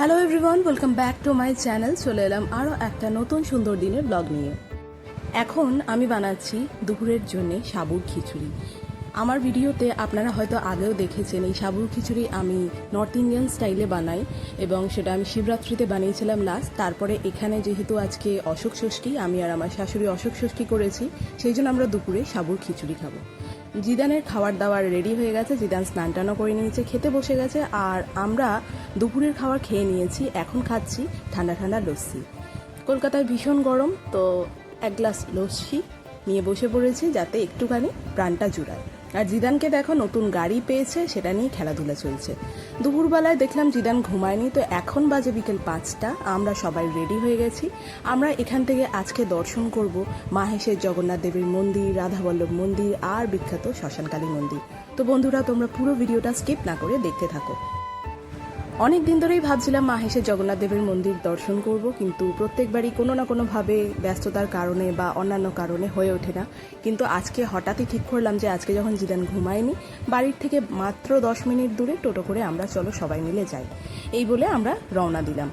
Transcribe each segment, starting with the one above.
Hello everyone welcome back to my channel চলে এলাম আরও একটা নতুন সুন্দর দিনের ব্লগ নিয়ে। এখন আমি বানাচ্ছি দুপুরের জন্য সাবুর খিচুড়ি। আমার ভিডিওতে আপনারা হয়তো আগেও দেখেছেন, এই সাবুর খিচুড়ি আমি নর্থ ইন্ডিয়ান স্টাইলে বানাই এবং সেটা আমি শিবরাত্রিতে বানিয়েছিলাম লাস্ট তারপরে এখানে যেহেতু আজকে অশোক ষষ্ঠী, আমি আর আমার শাশুড়ি অশোক ষষ্ঠী করেছি, সেই জন্য আমরা দুপুরে সাবুর খিচুড়ি খাব। জিদানের খাবার দাবার রেডি হয়ে গেছে। জিদান স্নান টানও করে নিয়েছে, খেতে বসে গেছে। আর আমরা দুপুরের খাবার খেয়ে নিয়েছি, এখন খাচ্ছি ঠান্ডা ঠান্ডা লস্যি। কলকাতায় ভীষণ গরম, তো এক গ্লাস লস্যি নিয়ে বসে পড়েছি যাতে একটুখানি প্রাণটা জুড়ায়। আর জিদানকে দেখো নতুন গাড়ি পেয়েছে, সেটা নিয়ে খেলাধুলা চলছে। দুপুরবেলায় দেখলাম জিদান ঘুমায়নি, তো এখন বাজে বিকেল পাঁচটা, আমরা সবাই রেডি হয়ে গেছি। আমরা এখান থেকে আজকে দর্শন করব মাহেশের জগন্নাথ দেবীর মন্দির, রাধাবল্লভ মন্দির আর বিখ্যাত শ্মশানকালী মন্দির। তো বন্ধুরা, তোমরা পুরো ভিডিওটা স্কিপ না করে দেখতে থাকো। অনেক দিন ধরেই ভাবছিলাম মাহেশের জগন্নাথ দেবের মন্দির দর্শন করব, কিন্তু প্রত্যেকবারই কোনো না কোনোভাবে ব্যস্ততার কারণে বা অন্যান্য কারণে হয়ে ওঠে না। কিন্তু আজকে হঠাৎই ঠিক করলাম যে আজকে যখন জিদান ঘুমায়নি, বাড়ির থেকে মাত্র দশ মিনিট দূরে টোটো করে আমরা চলো সবাই মিলে যাই। এই বলে আমরা রওনা দিলাম।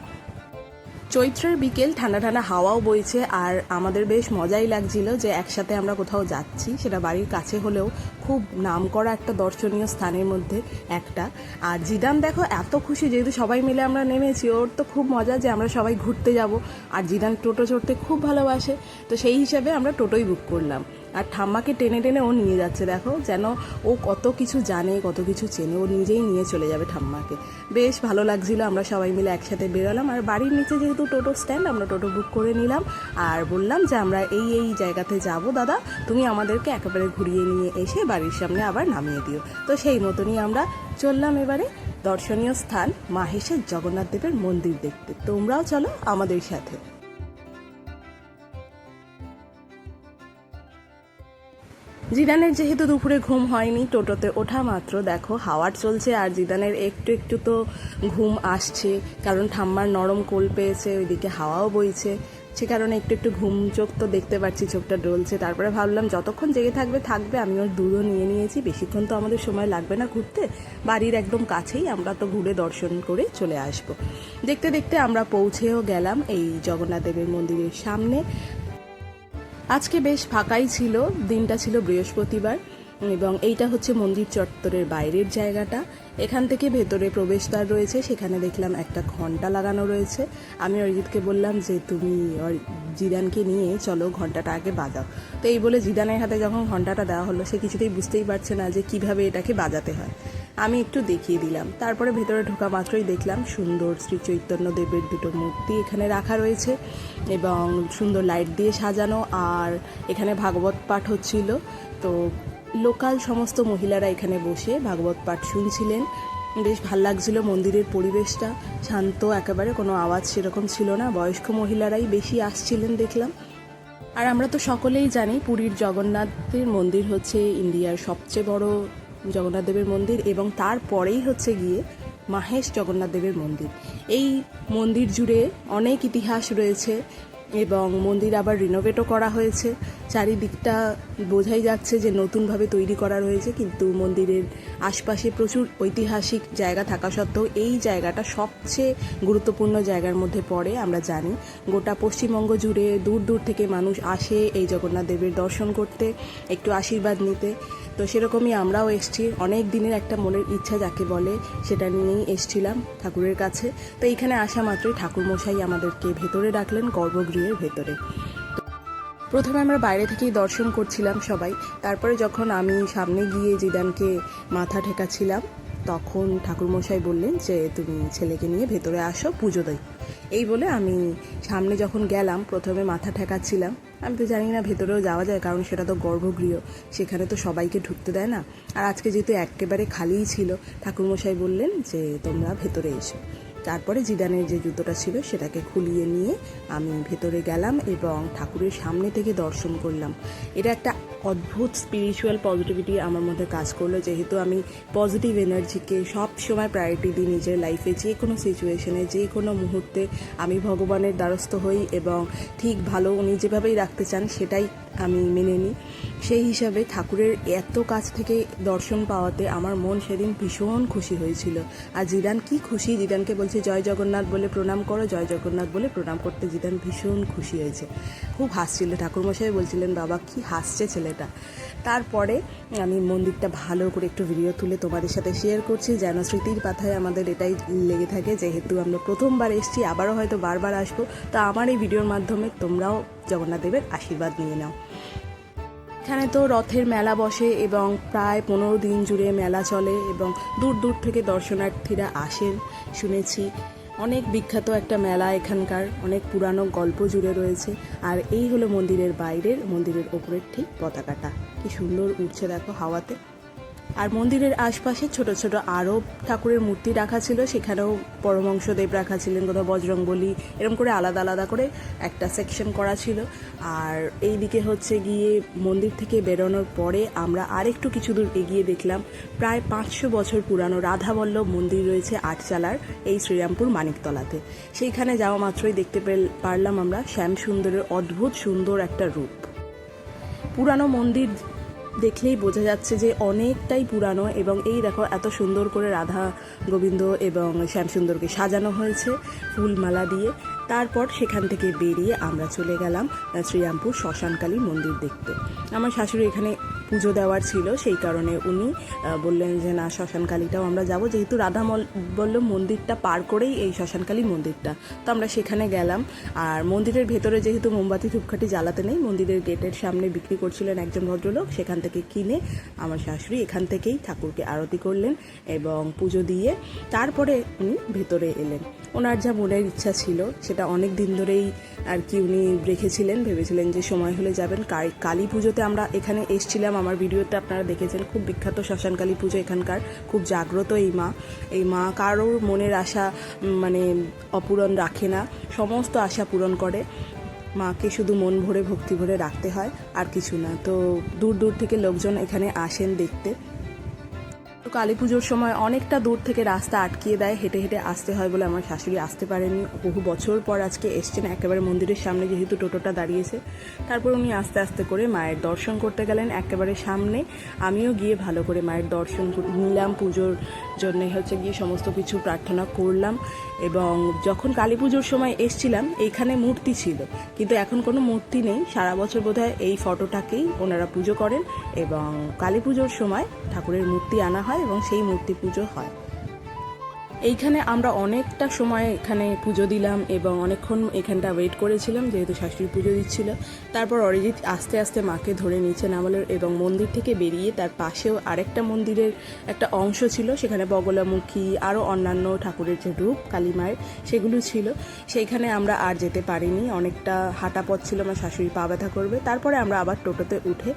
চৈত্রের বিকেল ঠান্ডা ঠান্ডা হাওয়াও বইছে, আর আমাদের বেশ মজাই লাগছিল যে একসাথে আমরা কোথাও যাচ্ছি, সেটা বাড়ির কাছে হলেও খুব নাম করা একটা দর্শনীয় স্থানের মধ্যে একটা। আর জিদান দেখো, এত খুশি যেহেতু সবাই মিলে আমরা নেমেছি, ওর তো খুব মজা যে আমরা সবাই ঘুরতে যাব, আর জিদান টোটো চড়তে খুব ভালোবাসে, তো সেই হিসাবে আমরা টোটোই বুক করলাম। আর ঠাম্মাকে টেনে টেনে ও নিয়ে যাচ্ছে, দেখো, যেন ও কত কিছু জানে, কত কিছু চেনে। ও নিজেই নিয়ে চলে যাবে ঠাম্মাকে। বেশ ভালো লাগছিল, আমরা সবাই মিলে একসাথে বেরোলাম। আর বাড়ির নিচে যেহেতু টোটো স্ট্যান্ড আমরা টোটো বুক করে নিলাম। আর বললাম যে, আমরা এই এই জায়গাতে যাব। দাদা, তুমি আমাদেরকে একেবারে ঘুরিয়ে নিয়ে এসে বাড়ির সামনে আবার নামিয়ে দিও। তো সেই মতনই আমরা চললাম এবারে দর্শনীয় স্থান, মাহেশের জগন্নাথ দেবের মন্দির দেখতে। তোমরাও চলো আমাদের সাথে। জিদানের যেহেতু দুপুরে ঘুম হয়নি, টোটোতে ওঠা মাত্র। দেখো, হাওয়ার চলছে আর জিদানের একটু একটু তো ঘুম আসছে, কারণ ঠাম্মার নরম কোল পেয়েছে, ওইদিকে হাওয়াও বইছে। সে কারণে একটু একটু ঘুম চোখ তো দেখতে পাচ্ছি, চোখটা ডলছে। তারপরে ভাবলাম, যতক্ষণ জেগে থাকবে থাকবে আমি ওর দুধও নিয়ে নিয়েছি। বেশিক্ষণ তো আমাদের সময় লাগবে না ঘুরতে। বাড়ির একদম কাছেই আমরা তো ঘুরে দর্শন করে চলে আসব। দেখতে দেখতে আমরা পৌঁছেও গেলাম এই জগন্নাথ দেবের মন্দিরের সামনে। আজকে বেশ ফাঁকাই ছিল, দিনটা ছিল বৃহস্পতিবার, এবং এইটা হচ্ছে মন্দির চত্বরের বাইরের জায়গাটা। এখান থেকে ভেতরে প্রবেশদ্বার রয়েছে, সেখানে দেখলাম একটা ঘণ্টা লাগানো রয়েছে। আমি অরিজিৎকে বললাম যে, তুমি জিদানকে নিয়ে চলো, ঘন্টাটা আগে বাজাও। তো এই বলে জিদানের হাতে যখন ঘন্টাটা দেওয়া হলো, সে কিছুতেই বুঝতেই পারছে না যে কীভাবে এটাকে বাজাতে হয়। আমি একটু দেখিয়ে দিলাম। তারপরে ভেতরে ঢোকা মাত্রই দেখলাম সুন্দর শ্রী চৈতন্য দেবের দুটো মূর্তি এখানে রাখা রয়েছে এবং সুন্দর লাইট দিয়ে সাজানো আর এখানে ভাগবত পাঠ হচ্ছিল। তো লোকাল সমস্ত মহিলারা এখানে বসে ভাগবত পাঠ শুনছিলেন। বেশ ভালো লাগছিল মন্দিরের পরিবেশটা। শান্ত, একেবারে কোনো আওয়াজ সেরকম ছিল না। বয়স্ক মহিলারাই বেশি আসছিলেন দেখলাম। আর আমরা তো সকলেই জানি পুরীর জগন্নাথের মন্দির হচ্ছে ইন্ডিয়ার সবচেয়ে বড় জগন্নাথ দেবের মন্দির এবং তারপরেই হচ্ছে গিয়ে মাহেশ জগন্নাথ দেবের মন্দির। এই মন্দির জুড়ে অনেক ইতিহাস রয়েছে এবং মন্দির আবার রিনোভেটও করা হয়েছে। চারিদিকটা বোঝাই যাচ্ছে যে নতুনভাবে তৈরি করা রয়েছে, কিন্তু মন্দিরের আশপাশে প্রচুর ঐতিহাসিক জায়গা থাকা সত্ত্বেও এই জায়গাটা সবচেয়ে গুরুত্বপূর্ণ জায়গার মধ্যে পড়ে, আমরা জানি। গোটা পশ্চিমবঙ্গ জুড়ে দূর দূর থেকে মানুষ আসে এই জগন্নাথ দেবের দর্শন করতে, একটু আশীর্বাদ নিতে। তো সেরকমই আমরাও এসছি। অনেক দিনের একটা মনের ইচ্ছা যাকে বলে, সেটা নিয়েই এসছিলাম ঠাকুরের কাছে। তো এইখানে আসা মাত্রই ঠাকুরমশাই আমাদেরকে ভেতরে ডাকলেন, গর্ভগৃহের ভেতরে। প্রথমে আমরা বাইরে থেকেই দর্শন করছিলাম সবাই। তারপরে যখন আমি সামনে গিয়ে জিদানকে মাথা ঠেকাচ্ছিলাম, তখন ঠাকুরমশাই বললেন যে, তুমি ছেলেকে নিয়ে ভেতরে আসো, পুজো দেয় এই বলে আমি সামনে যখন গেলাম, প্রথমে মাথা ঠেকাচ্ছিলাম। আমি তো জানি না ভেতরেও যাওয়া যায়, কারণ সেটা তো গর্ভগৃহ, সেখানে তো সবাইকে ঢুকতে দেয় না। আর আজকে যেহেতু একেবারে খালিই ছিল, ঠাকুরমশাই বললেন যে, তোমরা ভেতরে এসো। তারপরে জিদানের যে জুতোটা ছিল সেটাকে খুলিয়ে নিয়ে আমি ভেতরে গেলাম এবং ঠাকুরের সামনে থেকে দর্শন করলাম। এটা একটা অদ্ভুত স্পিরিচুয়াল পজিটিভিটি আমার মধ্যে কাজ করল। যেহেতু আমি পজিটিভ এনার্জিকে সব সময় প্রায়োরিটি দিই নিজের লাইফে যে কোনো সিচুয়েশনে যে কোনো মুহূর্তে আমি ভগবানের দ্বারস্থ হই এবং ঠিক ভালো উনি যেভাবেই রাখতে চান সেটাই আমি মেনে নিই। সেই হিসাবে ঠাকুরের এত কাছ থেকে দর্শন পাওয়াতে আমার মন সেদিন ভীষণ খুশি হয়েছিল। আর জিদান কি খুশি? জিদানকে বলছে, জয় জগন্নাথ বলে প্রণাম করো, জয় জগন্নাথ বলে প্রণাম করতে জিদান ভীষণ খুশি হয়েছে। খুব হাসছিল। ঠাকুরমশাই বলছিলেন, বাবা, কি হাসছে ছেলেটা? তারপরে আমি মন্দিরটা ভালো করে একটু ভিডিও তুলে তোমাদের সাথে শেয়ার করছি, যেন স্মৃতির পাথায় আমাদের এটাই লেগে থাকে। যেহেতু আমরা প্রথমবার এসেছি, আবারও হয়তো বারবার আসব। তো আমার এই ভিডিওর মাধ্যমে তোমরাও জগন্নাথ দেবের আশীর্বাদ নিয়ে নাও। এখানে তো রথের মেলা বসে এবং প্রায় পনেরো দিন জুড়ে মেলা চলে এবং দূর দূর থেকে দর্শনার্থীরা আসেন, শুনেছি। অনেক বিখ্যাত একটা মেলা এখানকার, অনেক পুরানো গল্প জুড়ে রয়েছে। আর এই হলো মন্দিরের বাইরের, মন্দিরের ওপরের ঠিক পতাকাটা। কি সুন্দর উঠছে দেখো হাওয়াতে। আর মন্দিরের আশপাশে ছোট ছোট আরও ঠাকুরের মূর্তি রাখা ছিল, সেখানেও পরমংশদেব রাখা ছিলেন, কোথাও বজরংবলী, এরকম করে আলাদা আলাদা করে একটা সেকশন করা ছিল। আর এই দিকে হচ্ছে গিয়ে মন্দির থেকে বেরোনোর পরে আমরা আরেকটু কিছু দূর এগিয়ে দেখলাম, প্রায় পাঁচশো বছর পুরানো রাধাবল্লভ মন্দির রয়েছে আটচালার, এই শ্রীরামপুর মানিকতলাতে। সেইখানে যাওয়া মাত্রই দেখতে পারলাম আমরা শ্যাম সুন্দরের অদ্ভুত সুন্দর একটা রূপ। পুরানো মন্দির দেখলেই বোঝা যাচ্ছে যে অনেকটাই পুরানো এবং এই দেখো এত সুন্দর করে রাধা গোবিন্দ এবং শ্যামসুন্দরকে সাজানো হয়েছে ফুলমালা দিয়ে। তারপর সেখান থেকে বেরিয়ে আমরা চলে গেলাম শ্রীরামপুর শ্মশানকালী মন্দির দেখতে। আমার শাশুড়ি এখানে পুজো দেওয়ার ছিল, সেই কারণে উনি বললেন যে না, শ্মশানকালীটাও আমরা যাব। যেহেতু রাধা বল্লভ মন্দিরটা পার করেই এই শ্মশানকালী মন্দিরটা। তো আমরা সেখানে গেলাম। আর মন্দিরের ভেতরে যেহেতু মোমবাতি ধূপকাঠি জ্বালাতে নেই, মন্দিরের গেটের সামনে বিক্রি করছিলেন একজন ভদ্রলোক। সেখান থেকে কিনে আমার শাশুড়ি এখান থেকেই ঠাকুরকে আরতি করলেন এবং পুজো দিয়ে তারপরে উনি ভেতরে এলেন। ওনার যা মনের ইচ্ছা ছিল, সেটা অনেক দিন ধরেই আর কি উনি রেখেছিলেন, ভেবেছিলেন যে সময় হলে যাবেন। কালী পুজোতে আমরা এখানে এসছিলাম আমার ভিডিওতে আপনারা দেখেছেন, খুব বিখ্যাত শ্মশানকালী পুজো এখানকার, খুব জাগ্রত এই মা। এই মা কারোর মনের আশা মানে অপূরণ রাখে না, সমস্ত আশা পূরণ করে। মাকে শুধু মন ভরে, ভক্তি ভরে রাখতে হয়, আর কিছু না। তো দূর দূর থেকে লোকজন এখানে আসেন দেখতে। তো কালী পুজোর সময় অনেকটা দূর থেকে রাস্তা আটকিয়ে দেয়, হেঁটে হেঁটে আসতে হয় বলে আমার শাশুড়ি আসতে পারেনি বহু বছর পর আজকে এসছেন, একেবারে মন্দিরের সামনে যেহেতু টোটোটা দাঁড়িয়েছে। তারপর উনি আস্তে আস্তে করে মায়ের দর্শন করতে গেলেন, একেবারে সামনে। আমিও গিয়ে ভালো করে মায়ের দর্শন নিলাম, পুজোর জন্য হচ্ছে গিয়ে সমস্ত কিছু প্রার্থনা করলাম। এবং যখন কালী পুজোর সময় এসছিলাম এইখানে মূর্তি ছিল। কিন্তু এখন কোনো মূর্তি নেই। সারা বছর বোধহয় এই ফটোটাকেই ওনারা পুজো করেন। এবং কালী পুজোর সময় ঠাকুরের মূর্তি আনা হয়। এবং সেই মূর্তি পুজো হয়। এইখানে আমরা অনেকটা সময় এখানে পুজো দিলাম এবং অনেকক্ষণ এখানটা ওয়েট করেছিলাম, যেহেতু শাশুড়ি পুজো দিচ্ছিল। তারপর অরিজিৎ আস্তে আস্তে মাকে ধরে নিচে নামালো এবং মন্দির থেকে বেরিয়ে তার পাশেও আরেকটা মন্দিরের একটা অংশ ছিল, সেখানে বগলামুখী আরও অন্যান্য ঠাকুরের যে রূপ কালী মায়ের সেগুলো ছিল। সেইখানে আমরা আর যেতে পারিনি, অনেকটা হাঁটা পথ ছিল আমার শাশুড়ি পা ব্যথা করবে। তারপরে আমরা আবার টোটোতে উঠে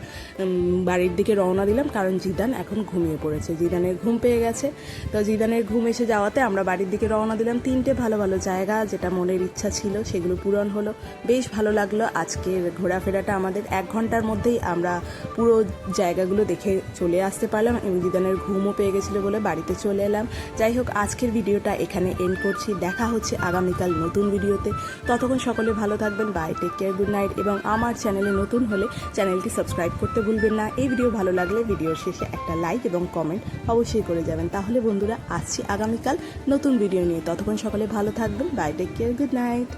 বাড়ির দিকে রওনা দিলাম, কারণ জিদান এখন ঘুমিয়ে পড়েছে। জিদানের ঘুম পেয়ে গেছে। তো জিদানের ঘুম এসে যাওয়াতে আমরা বাড়ির দিকে রওনা দিলাম। তিনটে ভালো ভালো জায়গা যেটা মনের ইচ্ছা ছিল, সেগুলো পূরণ হলো। বেশ ভালো লাগল আজকের ঘোরাফেরাটা আমাদের। এক ঘণ্টার মধ্যেই আমরা পুরো জায়গাগুলো দেখে চলে আসতে পারলাম এবং দিদানের ঘুমও পেয়ে গেছিল বলে বাড়িতে চলে এলাম। যাই হোক, আজকের ভিডিওটা এখানে এন্ড করছি। দেখা হচ্ছে আগামীকাল নতুন ভিডিওতে। ততক্ষণ সকলে ভালো থাকবেন। Bye take care good night এবং আমার চ্যানেলে নতুন হলে চ্যানেলটি সাবস্ক্রাইব করতে ভুলবেন না। এই ভিডিও ভালো লাগলে ভিডিওর শেষে একটা লাইক এবং কমেন্ট অবশ্যই করে যাবেন। তাহলে বন্ধুরা, আসছি আগামীকাল নতুন ভিডিও নিয়ে। ততক্ষণ সকালে ভালো থাকবেন। Bye take care good night